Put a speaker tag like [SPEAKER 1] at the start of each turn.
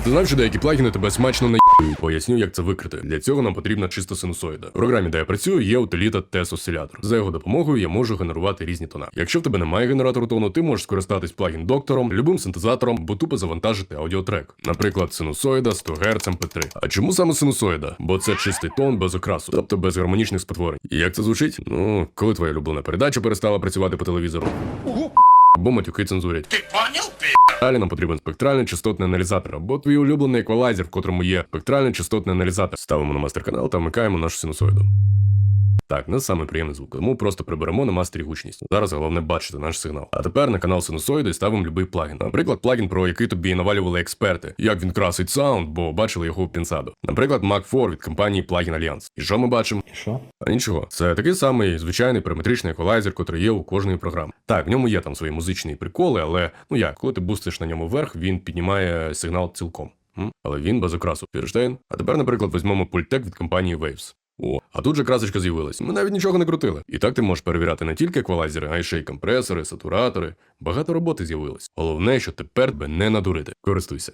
[SPEAKER 1] А ти знав, що деякі плагіни тебе смачно наїбують? Поясню, як це викрити. Для цього нам потрібна чиста синусоїда. В програмі, де я працюю, є утиліта TES Oscillator. За його допомогою я можу генерувати різні тона. Якщо в тебе немає генератору тону, ти можеш скористатись плагін доктором, любим синтезатором, або тупо завантажити аудіотрек. Наприклад, синусоїда 100 Гц MP3. А чому саме синусоїда? Бо це чистий тон без окрасу, тобто без гармонічних спотворень. І як це звучить? Ну, коли твоя улюблена передача перестала працювати по телевізору. Або матюки цензурять.
[SPEAKER 2] Пи***?
[SPEAKER 1] Далі нам потрібен спектральний частотний аналізатор, або твій улюблений еквалайзер, в котрому є спектральний частотний аналізатор. Ставимо на мастер-канал та вмикаємо нашу синусоїду. Так, не саме приємний звук, тому просто приберемо на мастері гучність. Зараз головне бачити наш сигнал. А тепер на канал синусоїди ставимо любий плагін. Наприклад, плагін, про який тобі навалювали експерти, як він красить саунд, бо бачили його в пінсаду. Наприклад, Mac 4 від компанії Plugin Alliance. І що ми бачимо?
[SPEAKER 3] І що?
[SPEAKER 1] А нічого, це такий самий звичайний параметричний еквалайзер, котрий є у кожної програми. Так, в ньому є там свої музичні приколи, але ну як, коли ти бустиш на ньому вверх, він піднімає сигнал цілком. Але він без окрасу. Фірштейн. А тепер, наприклад, візьмемо пультек від компанії Waves. О, а тут же красочка з'явилась. Ми навіть нічого не крутили. І так ти можеш перевіряти не тільки еквалайзери, а й ще й компресори, сатуратори. Багато роботи з'явилось. Головне, що тепер тебе не надурити. Користуйся.